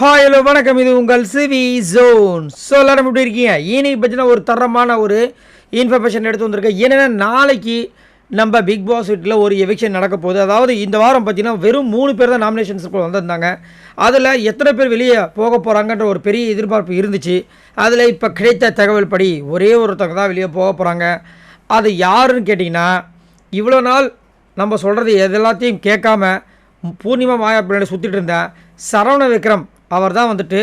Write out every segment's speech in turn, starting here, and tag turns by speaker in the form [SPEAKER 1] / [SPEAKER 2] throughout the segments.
[SPEAKER 1] Hi hello வணக்கம். இது உங்கள் சிவி ஜோன் ஸோ எல்லாரும் எப்படி இருக்கீங்க? இன்னைக்கு பார்த்தீங்கன்னா ஒரு தரமான ஒரு இன்ஃபர்மேஷன் எடுத்து வந்திருக்கேன். என்னென்னா நாளைக்கு நம்ம பிக் பாஸ் வீட்டில் ஒரு எவிக்ஷன் நடக்க போகுது. அதாவது இந்த வாரம் பார்த்தீங்கன்னா வெறும் மூணு பேர் தான் நாமினேஷன்ஸ்க்குள்ள வந்திருந்தாங்க. அதில் எத்தனை பேர் வெளியே போக போகிறாங்கன்ற ஒரு பெரிய எதிர்பார்ப்பு இருந்துச்சு. அதில் இப்போ கிடைத்த தகவல் படி ஒரே ஒருத்தவங்க தான் வெளியே போக போகிறாங்க அது யாருன்னு கேட்டிங்கன்னா இவ்வளோ நாள் நம்ம சொல்கிறது எது எல்லாத்தையும் கேட்காம பூர்ணிமா மாயா பின்னாடி சுற்றிட்டு இருந்தேன் சரவண விக்ரம் அவர் தான் வந்துட்டு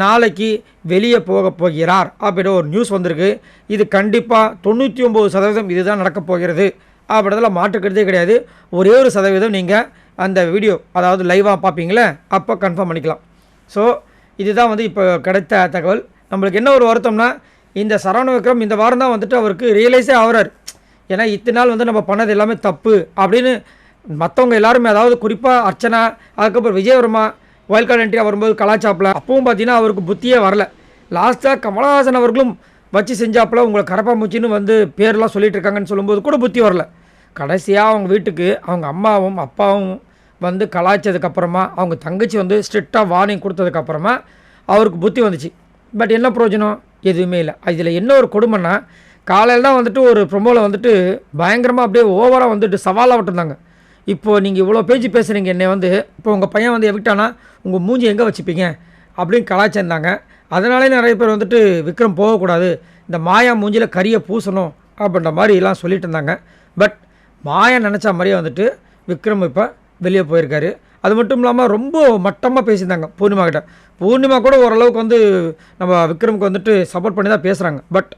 [SPEAKER 1] நாளைக்கு வெளியே போக போகிறார். அப்படின்னு ஒரு நியூஸ் வந்திருக்கு. இது கண்டிப்பாக தொண்ணூற்றி ஒம்பது சதவீதம் இதுதான் நடக்கப் போகிறது. அப்படின்றதெல்லாம் மாற்றுக்கிறதே கிடையாது. ஒரே ஒரு சதவீதம் நீங்கள் அந்த வீடியோ அதாவது லைவாக பார்ப்பீங்களே அப்போ கன்ஃபார்ம் பண்ணிக்கலாம். ஸோ இதுதான் வந்து இப்போ கிடைத்த தகவல். நம்மளுக்கு என்ன ஒரு வருத்தம்னா இந்த சரவண விக்ரம் இந்த வாரம் தான் வந்துட்டு அவருக்கு ரியலைஸே ஆகிறார். ஏன்னா இத்தனை நாள் வந்து நம்ம பண்ணது எல்லாமே தப்பு அப்படின்னு மற்றவங்க எல்லாருமே அதாவது குறிப்பாக அர்ச்சனா அதுக்கப்புறம் விஜயவர்மா ஒயல் கார்டு என்ட்ரியாக வரும்போது கலாச்சாப்பில். அப்பவும் பார்த்தீங்கன்னா அவருக்கு புத்தியே வரல. லாஸ்ட்டாக கமலஹாசன் அவர்களும் வச்சு செஞ்சாப்பில் உங்களை கரப்பாம்பூச்சின்னு வந்து பேர்லாம் சொல்லிட்டு இருக்காங்கன்னு சொல்லும்போது கூட புத்தி வரல. கடைசியாக அவங்க வீட்டுக்கு அவங்க அம்மாவும் அப்பாவும் வந்து கலாய்ச்சதுக்கப்புறமா அவங்க தங்கச்சி வந்து ஸ்ட்ரிக்டாக வார்னிங் கொடுத்ததுக்கப்புறமா அவருக்கு புத்தி வந்துச்சு. பட் என்ன பிரயோஜனம்? எதுவுமே இல்லை. இதில் என்ன ஒரு கொடுமைன்னா காலையில் தான் வந்துட்டு ஒரு ப்ரொமோவில் வந்துட்டு பயங்கரமாக அப்படியே ஓவராக வந்துட்டு சவாலாக விட்டுருந்தாங்க. இப்போது நீங்கள் இவ்வளோ பேஜ் பேசுகிறீங்க என்னை வந்து இப்போ உங்கள் பையன் வந்து எவிட்டானா உங்கள் மூஞ்சி எங்கே வச்சுப்பீங்க? அப்படின்னு கலாச்சிருந்தாங்க அதனாலே நிறைய பேர் வந்துட்டு விக்ரம் போகக்கூடாது இந்த மாயா மூஞ்சியில் கரியை பூசணும் அப்படின்ற மாதிரி எல்லாம் சொல்லிட்டு இருந்தாங்க. பட் மாயா நினச்ச மாதிரியே வந்துட்டு விக்ரம் இப்போ வெளியே போயிருக்காரு. அது மட்டும் இல்லாமல் ரொம்ப மட்டமாக பேசியிருந்தாங்க பூர்ணிமா கிட்ட. பூர்ணிமா கூட ஓரளவுக்கு வந்து நம்ம விக்ரமுக்கு வந்துட்டு சப்போர்ட் பண்ணி தான் பேசுகிறாங்க பட்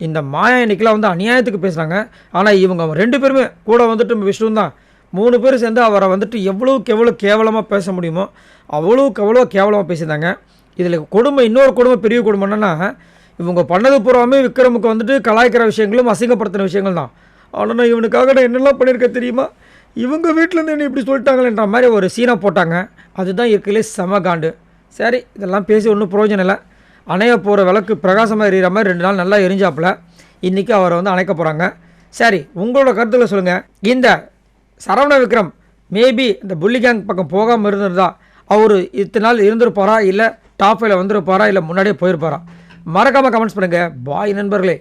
[SPEAKER 1] இந்த மாயா இன்னைக்கெல்லாம் வந்து அநியாயத்துக்கு பேசுகிறாங்க ஆனால் இவங்க ரெண்டு பேருமே கூட வந்துட்டு விஷ்ணு தான் மூணு பேர் சேர்ந்து அவரை வந்துட்டு எவ்வளோக்கு எவ்வளோ கேவலமாக பேச முடியுமோ அவ்வளோக்கு எவ்வளோ கேவலமாக பேசியிருந்தாங்க. இதில் கொடுமை இன்னொரு கொடுமை பெரிய கொடுமை என்னென்னா இவங்க பண்ணது பூராமே விக்ரமுக்கு வந்துட்டு கலாய்க்கிற விஷயங்களும் அசிங்கப்படுத்தின விஷயங்கள் தான். ஆனால் நான் இவனுக்காக நான் என்னெல்லாம் பண்ணியிருக்கேன் தெரியுமா? இவங்க வீட்டிலேருந்து என்ன இப்படி சொல்லிட்டாங்களேன்ற மாதிரி ஒரு சீனை போட்டாங்க. அதுதான் இருக்கிறதுலே செம காண்டு. சரி இதெல்லாம் பேசி ஒன்றும் பிரயோஜனம் இல்லை. அணைய போகிற விளக்கு பிரகாசமாக எறிகிற மாதிரி ரெண்டு நாள் நல்லா எரிஞ்சாப்புல. இன்றைக்கி அவரை வந்து அணைக்க போகிறாங்க சரி உங்களோட கருத்தில் சொல்லுங்கள் இந்த சரவண விக்ரம் மேபி இந்த புள்ளி கேங் பக்கம் போகாமல் இருந்திருந்தா அவர் இத்தனை நாள் இருந்திருப்பாரா? இல்லை டாப் ஃபைவ்ல வந்திருப்பாரா? இல்லை முன்னாடியே போயிருப்பாரா? மறக்காமல் கமெண்ட்ஸ் பண்ணுங்கள் பாய் நண்பர்களே.